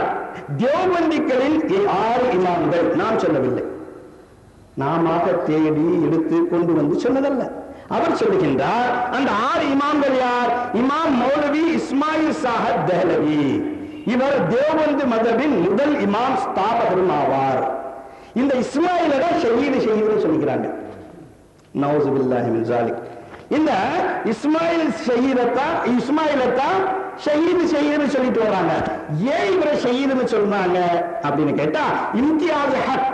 சொல்லுகின்றார் தேவபந்திகளில் ஆறு இமாம்கள்? நான் சொல்லவில்லை. நாம தேடி எடுத்து கொண்டு வந்து சொன்னதல்ல. அவர் சொல்லுகின்றார் அந்த ஆறு இமாம்கள் யார்? இமாம் மௌலவி இஸ்மாயில் சாஹத் தெஹலவி. இவர் தேவந்து மதபின் முதல் இமாம் ஸ்தாபகரும் ஆவார். இந்த இஸ்மாயிலட தான் ஷஹீது ஷஹீதுன்னு சொல்லிக்கிறாங்க நவுசுபில்லாஹி மின் ஜாலிக் இந்த இஸ்மாயில் ஷஹீதத்தான் இஸ்மாயிலத்தான் ஷஹீது ஷஹீதுன்னு சொல்லிட்டு வராங்க. ஏன் இவரை ஷஹீதுன்னு சொல்றாங்க அப்படின்னு கேட்டா இம்தியாஸ் ஹக்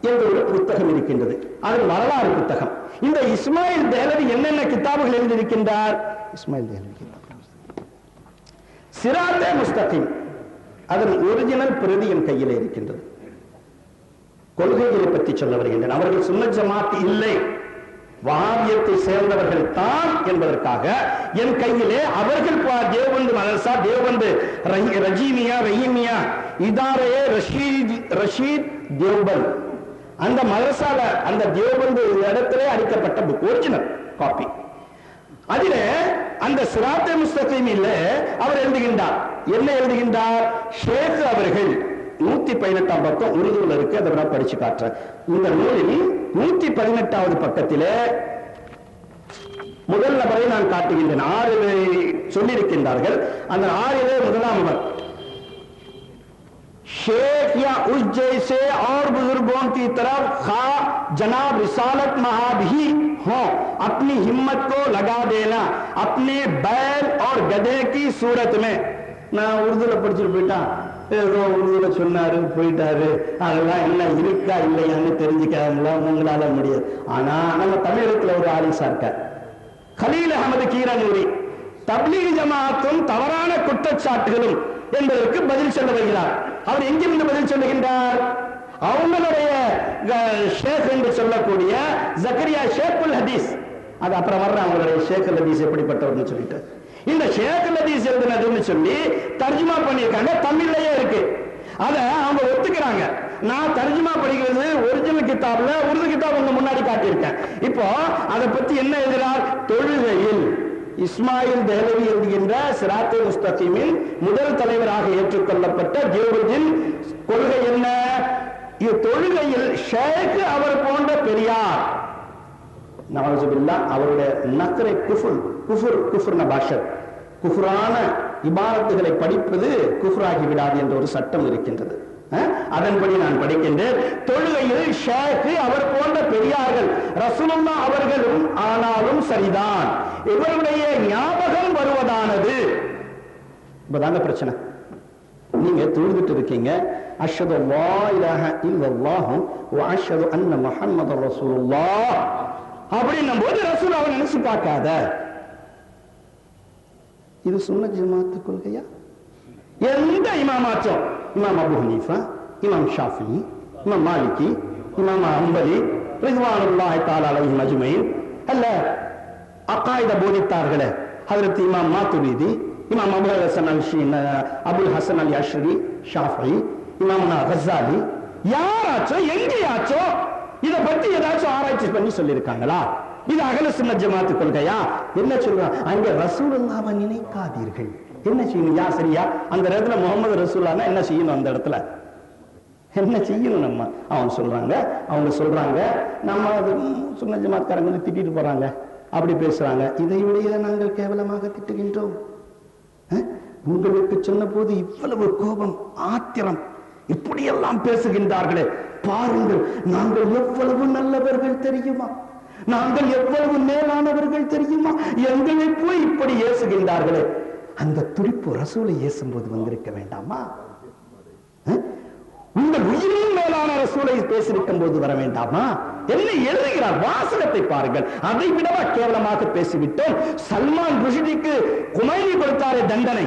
என்ற ஒரு புத்தகம் இருக்கின்றது. அது வரலாறு புத்தகம். இந்த இஸ்மாயில் தேலவி என்னென்ன கிதாபுகள் எழுதியிருக்கின்றார்? இஸ்மாயில் தேலவி சிராத்தே முஸ்தகிம். அதன் ஒரிஜினல் பிரதி என் கையில் இருக்கின்றது. கொள்கைகளை பற்றி சொல்ல வருகின்றன. அவர்கள் சுன்ன ஜமாத் இல்லை. வாவியத்தை சேர்ந்தவர்கள் தான் என்பதற்காக என் கையிலே அவர்கள் தேவந்து மலர்சா தேவந்து ரஜீமியா ரஹீமியா இதாரே ரஷீத் ரஷீத் தேவபந்த். அந்த மதரசால அந்த தேவபந்து இடத்திலே அடிக்கப்பட்ட புக் ஒரிஜினல் காப்பி அதில அந்த சிராத்தே முஸ்தகீமில் அவர் எழுதுகின்றார். என்ன எழுதுகின்றார்? ஷேக் அவர்கள் நூத்தி பதினெட்டாம் பக்கம் உருதுல இருக்கு அதை நான் படிச்சு காட்டுறேன். இந்த நூலில் நூத்தி பதினெட்டாவது பக்கத்திலே முதல் நபரை நான் காட்டுகின்றேன் ஆறு சொல்லியிருக்கின்றார்கள் அந்த ஆறிலே முதலாம் அவர் शेख या उस जैसे और बुजुर्गों की तरफ खा जनाब रिसालत महाब ही हो अपनी हिम्मत को लगा देना अपने बैल और गधे की सूरत में நான் உருதுல படிச்சுட்டு போயிட்டான் ஏதோ உருதுல சொன்னாரு போயிட்டாரு. அதெல்லாம் என்ன இருக்கா இல்லையான்னு தெரிஞ்சுக்காமல உங்களால முடியாது. ஆனா நம்ம தமிழகத்துல ஒரு ஆலிசா இருக்கார். கலீல் அகமது கீரனூரி. தப்லீக் ஜமாத்தும் தவறான குற்றச்சாட்டுகளும் என்பதற்கு பதில் சொல்ல வருகிறார். அவர் எங்கிருந்து பதில் சொல்லுகின்றார்? அவங்களுடைய ஷேக் என்று சொல்லக்கூடிய ஜக்கரியா ஷேக்குல் ஹதீஸ். அது அப்புறம் வர்ற அவங்களுடைய ஷேக்குல் ஹதீஸ் எப்படிப்பட்டவர்னு சொல்லிட்டு. இந்த ஷேக் ஹதீஸ் எழுதுனதுன்னு சொல்லி தர்ஜுமா பண்ணியிருக்காங்க. தமிழ்லயே இருக்கு. அத அவங்க ஒத்துக்கிறாங்க. நான் தர்ஜுமா படிக்கிறது ஒரிஜினல் கிதாப்ல உருது கிதாப் உங்க முன்னாடி காட்டியிருக்கேன். இப்போ அதை பத்தி என்ன எழுதுறார் தொழுகையில். இஸ்மாயில் தேலவி என்கின்ற சிராத்தே முஸ்தகிமின் முதல் தலைவராக ஏற்றுக்கொள்ளப்பட்ட தேவதின் கொள்கை என்ன? தொழுகையில் ஷேக் அவர் போன்ற பெரியார். நவசுபில்லா அவருடைய நக்கரை குஃபுர் குஃபுர் குஃபுர்ன பாஷர் குஃபுரான இபாரத்துகளை படிப்பது குஃபுராகி விடாது என்ற ஒரு சட்டம் இருக்கின்றது. அஹ், அதன்படி நான் படிக்கின்றேன். தொழுகையில் ஷேக்கு அவர் போன்ற பெரியார்கள் ரசூலுல்லா அவர்களும் ஆனாலும் சரிதான். இவருடைய ஞாபகம் வருவதானது. இப்பதாங்க பிரச்சனை. நீங்க தொழுதுட்டு இருக்கீங்க. அஷ்ஹது அல்லா இலாஹ இல்லல்லாஹு வ அன்ன முஹம்மது ரசூலுல்லாஹ். அப்படின்னும் போது ரசூல் அவன் நினைச்சு பார்க்காத. இது சுன்ன ஜமாத்து கொள்கையா? எந்த இமாமாச்சும் இமாம் அபு ஹனீஃபா இமாம் ஷாஃபி இமாம் மாலிகி இமாம் அம்பலி ரிதுவானுல்லாஹி தாலா அலைஹி மஜ்மயின் அல்ல அகாயித போதித்தார்களே Hazrat Imam Maturidi Imam Abu Hasan al Sheen Abul Hasan al Ashari Shafi Imam Ghazali யாராச்சோ எங்கேயாச்சோ இதை பத்தி ஏதாச்சும் ஆராய்ச்சி பண்ணி சொல்லியிருக்காங்களா? இது அகல சின்ன ஜமாத்து கொள்கையா? என்ன சொல்றான் அங்க ரசூலுல்லாவை நினைக்காதீர்கள். என்ன செய்யணும்? யா சரியா? அந்த இடத்துல முகமது ரசூல்லானா என்ன செய்யணும் அந்த இடத்துல? என்ன செய்யணும் நம்ம? அவங்க சொல்றாங்க அவங்க சொல்றாங்க நம்ம அது சுன்ன ஜமாத்காரங்க வந்து திட்டிட்டு போறாங்க. அப்படி பேசுறாங்க. இதை நாங்கள் கேவலமாக திட்டுகின்றோம். உங்களுக்கு சொன்ன போது இவ்வளவு கோபம் ஆத்திரம். இப்படியெல்லாம் பேசுகின்றார்களே. பாருங்கள் நாங்கள் எவ்வளவு நல்லவர்கள் தெரியுமா? நாங்கள் எவ்வளவு மேலானவர்கள் தெரியுமா? எங்களை போய் இப்படி ஏசுகின்றார்களே. அந்த துடிப்பு ரசூலை ஏசும்போது வந்திருக்க வேண்டாமா? உங்கள் உயிரின் மேலான ரசூலை பேசியிருக்கும் போது வர வேண்டாமா? என்ன எழுதுகிறார் வாசகத்தை பாருங்கள். அதை விடவா கேவலமாக பேசிவிட்டோம். சல்மான் ருஷிதிக்கு குமைனி கொடுத்தாரே தண்டனை.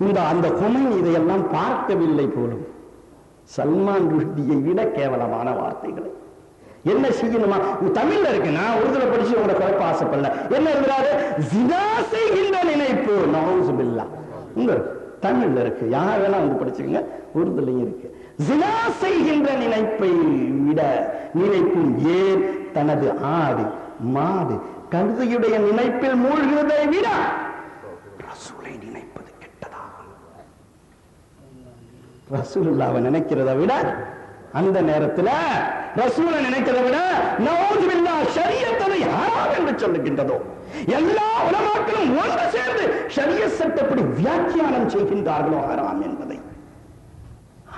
இந்த அந்த குமைனி இதையெல்லாம் பார்க்கவில்லை போலும். சல்மான் ருஷ்டியை விட கேவலமான வார்த்தைகளை. என்ன செய்யணுமா? தமிழ்ல இருக்கு. நான் உருதுல படிச்சு உங்களை குழப்ப ஆசைப்படல. என்ன இருக்கிறாரு? ஜினா செய்கின்ற நினைப்பு. இல்லா உங்க தமிழ்ல இருக்கு. யார் வேணா வந்து படிச்சுக்கங்க. உருதுலையும் இருக்கு. ஜினா செய்கின்ற நினைப்பை விட நினைப்பும் ஏன்? தனது ஆடு மாடு கழுதையுடைய நினைப்பில் மூழ்கிறதை விட ரசூலுல்லாவை நினைக்கிறத விட அந்த நேரத்துல ரசூலை நினைக்கிறத விட நவுதுபில்லா சரியத்தனை ஹராம் என்று சொல்லுகின்றதோ. எல்லா உலமாக்களும் ஒன்று சேர்ந்து ஷரிய சட்டப்படி வியாக்கியானம் செய்கின்றார்களோ ஹராம் என்பதை.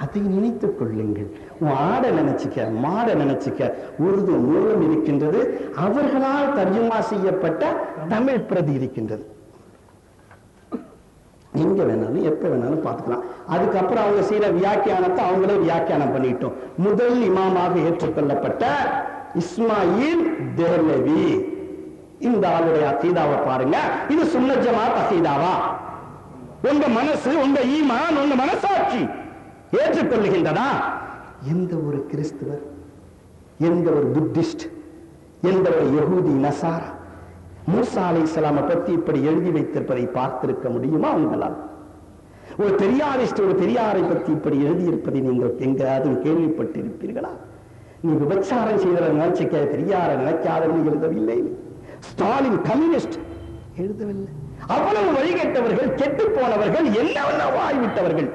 அதை நினைத்துக் கொள்ளுங்கள். ஆட நினைச்சுக்க மாட நினைச்சுக்க உருது மூலம் இருக்கின்றது. அவர்களால் தர்ஜுமா செய்யப்பட்ட தமிழ் பிரதி இருக்கின்றது. எங்க வேணாலும் எப்ப வேணாலும் பார்த்துக்கலாம். அதுக்கப்புறம் அவங்க செய்யற வியாக்கியானத்தை அவங்களே வியாக்கியானம் பண்ணிட்டோம். முதல் இமாமாக ஏற்றுக்கொள்ளப்பட்ட இஸ்மாயில் தேர்லவி. இந்த ஆளுடைய அசீதாவை பாருங்க. இது சுன்ன அசீதாவா? உங்க மனசு உங்க ஈமான் உங்க மனசாட்சி ஏற்றுக்கொள்ளுகின்றதா? எந்த ஒரு கிறிஸ்துவர் எந்த ஒரு புத்திஸ்ட் எந்த ஒரு யகூதி நசாரா மூசா அலை இஸ்லாமை பத்தி இப்படி எழுதி வைத்திருப்பதை பார்த்திருக்க முடியுமா உங்களால்? ஒரு பெரியாரிஸ்ட் ஒரு பெரியாரை பத்தி இப்படி எழுதியிருப்பதை நீங்கள் எங்காவது கேள்விப்பட்டிருப்பீர்களா? நீ விபச்சாரம் செய்தவரை நினைச்சிக்க பெரியாரை நினைக்காதவன் எழுதவில்லை. ஸ்டாலின் கம்யூனிஸ்ட் எழுதவில்லை. அவ்வளவு வழிகட்டவர்கள் கெட்டு போனவர்கள் என்னவென்னவோ ஆகிவிட்டவர்கள்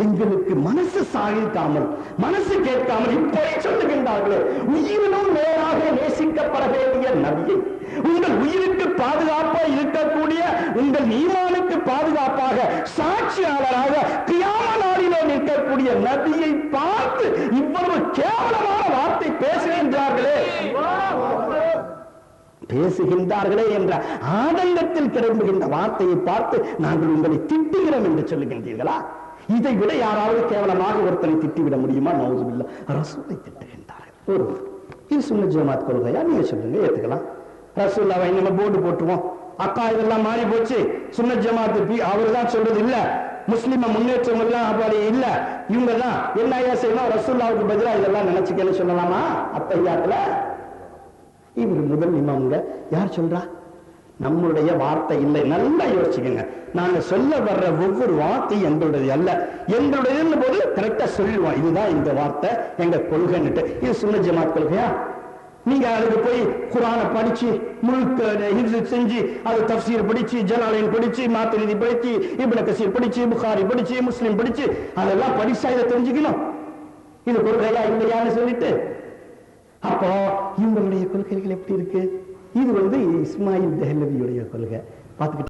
எங்களுக்கு மனசு சாகிக்காமல் மனசு கேட்காமல் இப்படி சொல்லுகின்றார்களே உயிரினும் நேராக நேசிக்கப்பட வேண்டிய நபியை உங்கள் உயிருக்கு பாதுகாப்பாக இருக்கக்கூடிய உங்கள் ஈமானுக்கு பாதுகாப்பாக சாட்சியாளராக கியாம நாளிலே நிற்கக்கூடிய நபியை பார்த்து இவ்வளவு கேவலமான வார்த்தை பேசுகின்றார்களே. பேசுகின்றார்களே என்ற ஆதங்கத்தில் கிளம்புகின்ற வார்த்தையை பார்த்து நாங்கள் உங்களை திட்டுகிறோம் என்று சொல்லுகின்றீர்களா? இதை விட யாராவது கேவலமாக ஒருத்தனை திட்டிவிட முடியுமா? நவுதுபில்லா ரசூலை திட்டுகின்றார்கள். ஒரு இது சுன்ன ஜமாத் கொள்கையா? நீங்க சொல்லுங்க ஏத்துக்கலாம். ரசூல்லாவை நம்ம போர்டு போட்டுருவோம். அக்கா இதெல்லாம் மாறி போச்சு. சுன்ன ஜமாத்து அவர் தான் சொல்றது இல்ல. முஸ்லிம முன்னேற்றம் எல்லாம் அப்படி இல்ல. இவங்க தான் என்ன ஐயா செய்யணும்? ரசூல்லாவுக்கு பதிலா இதெல்லாம் நினைச்சுக்கன்னு சொல்லலாமா? அத்தையாத்துல இவர் முதல் இமாமுங்க. யார் சொல்றா? நம்மளுடைய வார்த்தை இல்லை. நல்லா யோசிச்சுக்கோங்க. நாங்க சொல்ல வர்ற ஒவ்வொரு வார்த்தையும் எங்களுடைய அல்ல. எங்களுடைய போது கரெக்டா சொல்லுவோம். இதுதான் இந்த வார்த்தை. எங்க கொள்கைன்னுட்டு. இது சுன்ன ஜமாத் கொள்கையா? நீங்க அதுக்கு போய் குரானை படிச்சு முழுக்க செஞ்சு அது தப்சீர் படிச்சு ஜலாலைன் படிச்சு மாத்திரிதி படிச்சு இப்ன கசீர் படிச்சு புகாரி படிச்சு முஸ்லிம் படிச்சு அதெல்லாம் படிச்சா இதை தெரிஞ்சுக்கணும். இது கொள்கையா இல்லையான்னு சொல்லிட்டு. அப்போ இவங்களுடைய கொள்கைகள் எப்படி இருக்கு? இது வந்து இஸ்மாயில் தெஹலவியுடைய கொள்கை. பார்த்துக்கிட்டு